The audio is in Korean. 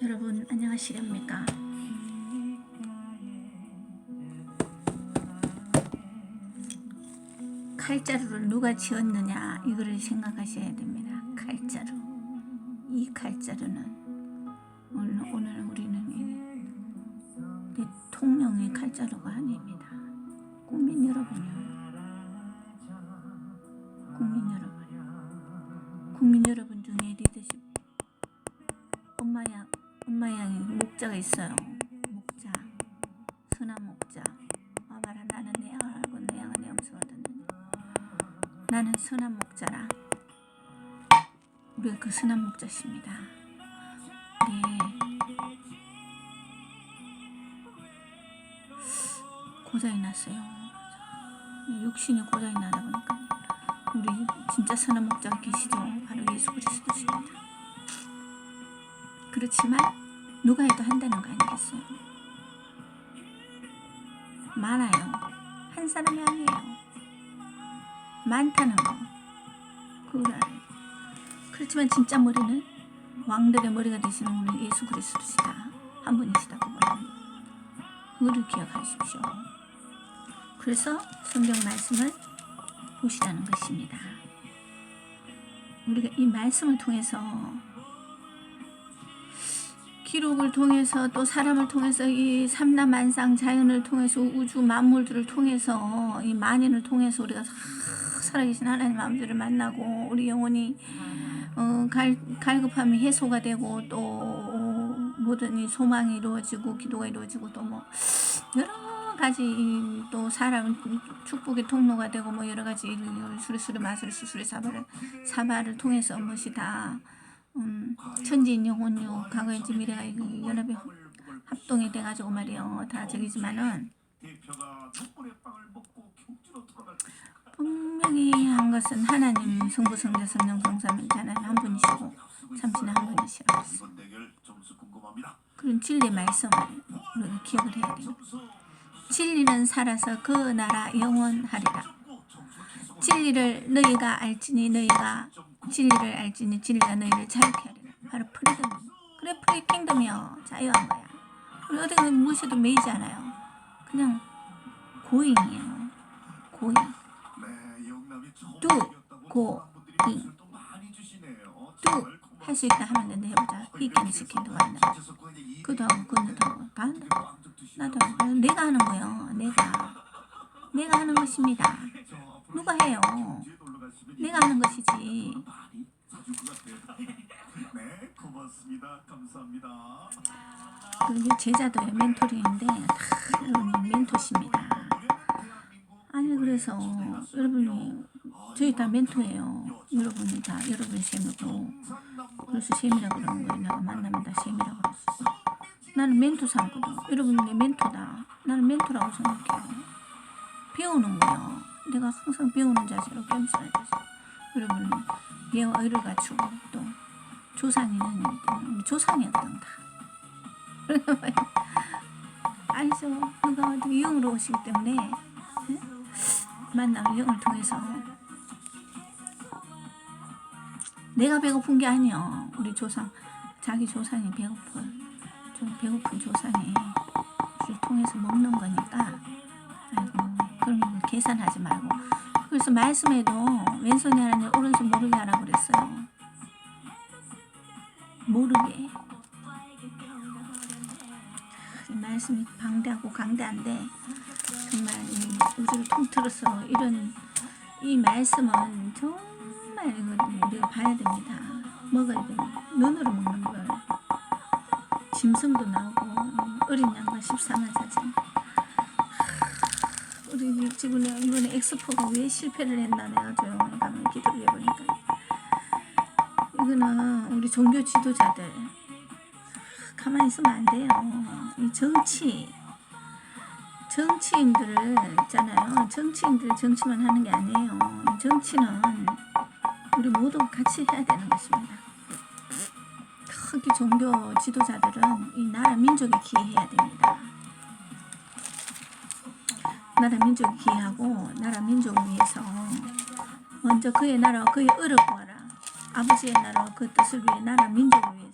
여러분 안녕하시렵니까? 칼자루를 누가 지었느냐 이거를 생각하셔야 됩니다. 칼자루. 이 칼자루는 오늘, 오늘 우리는 이 대통령의 칼자루가 아닙니다. 국민 여러분이요. 국민 여러분. 국민 여러분 중에 리더십 엄마 양이 목자가 있어요. 목자, 선한 목자. 와봐라, 나는 내 알고 내 양은 내 음성을 듣느니. 나는 선한 목자라. 우리가 그 선한 목자십니다. 네. 고장이 났어요. 육신이 고장이 나다 보니까 우리 진짜 선한 목자가 계시죠. 바로 예수 그리스도십니다. 그렇지만 누가 해도 한다는 거 아니겠어요? 많아요. 한 사람이 아니에요. 많다는 거. 그걸. 그렇지만 진짜 머리는 왕들의 머리가 되시는 우리 예수 그리스도시다. 한 분이시다. 그분은. 그거를 기억하십시오. 그래서 성경 말씀을 보시라는 것입니다. 우리가 이 말씀을 통해서 기록을 통해서 또 사람을 통해서 이 삼라만상 자연을 통해서 우주 만물들을 통해서 이 만인을 통해서 우리가 살아계신 하나님 아버지를 만나고 우리 영혼이 어, 갈, 갈급함이 해소가 되고 또 모든 이 소망이 이루어지고 기도가 이루어지고 또 뭐 여러 가지 이또 사람 축복의 통로가 되고 뭐 여러 가지 수리수리 마술 수수리 사바를 사바를 통해서 무엇이 다 음, 천지인 영혼요 과거인지 미래가 이 연합이 합동이 돼가지고 말이요 다 저기지만은 분명히 한 것은 하나님 성부 성자 성령 성삼위 하나님 한 분이시고 참신한 한 분이시라고 했어요. 그런 진리 말씀을 우리가 기억을 해야 돼요. 진리는 살아서 그 나라 영원하리라. 진리를 너희가 알지니 너희가 진리를 알지니 진리가 너희를 자유케 하리라. 바로 프리덤. 그래 프리 킹덤이요. 자유한 거야. 우리 어디 무엇에도 매이지 않아요. 그냥 고잉이에요. 고잉. 두 고잉. 두 할 수 있다 하면 된다 해보자. 이견 시킨도 간다. 그도 하고 그도 하고 간다. 나도. 내가 하는 거요. 내가 내가 하는 것입니다. 누가 해요? 내가 하는 것이지. 네, 고맙습니다. 감사합니다. 그리고 제자도요 멘토링인데 다 여러분이 멘토십니다. 아니 그래서 여러분이 저희 다 멘토예요. 여러분이 다 여러분이 셈이고 그래서 셈이라고 그러는 거예요. 내가 만나면 다 셈이라고 그랬어. 나는 멘토 삼거든. 여러분이 내 멘토다. 나는 멘토라고 생각해요. 배우는 거요. 내가 항상 배우는 자세로 겸손해야 돼서 여러분은 예와 의를 갖추고 또 조상이는 조상이었던 다. 알죠? 그가 어떻게 영으로 오시기 때문에 예? 만나면 영을 통해서 내가 배고픈 게 아니요. 우리 조상 자기 조상이 배고픈 좀 배고픈 조상이 우리를 통해서 먹는 거니까 아이고 그런 거 계산하지 말고 그래서 말씀에도 왼손이 하나님 오른손 모르게 하라고 그랬어요. 모르게 이 말씀이 방대하고 강대한데 정말 이 우주를 통틀어서 이런 이 말씀은 정말 이거 우리가 봐야 됩니다. 먹어야 됩니다. 눈으로 먹는 걸 짐승도 나오고 어린 양과 14만 사진 집은 이번에 엑스포가 왜 실패를 했나 내가 조용히 가면 기도를 해보니까 이거는 우리 종교 지도자들 가만히 있으면 안 돼요. 이 정치 정치인들을 있잖아요. 정치인들 정치만 하는 게 아니에요. 이 정치는 우리 모두 같이 해야 되는 것입니다. 특히 종교 지도자들은 이 나라 민족에 기여해야 됩니다. 나라 민족에 기여하고 나라 민족을 위해서 먼저 그의 나라와 그의 의를 구하라. 아버지의 나라와 그 뜻을 위해 나라 민족을 위해서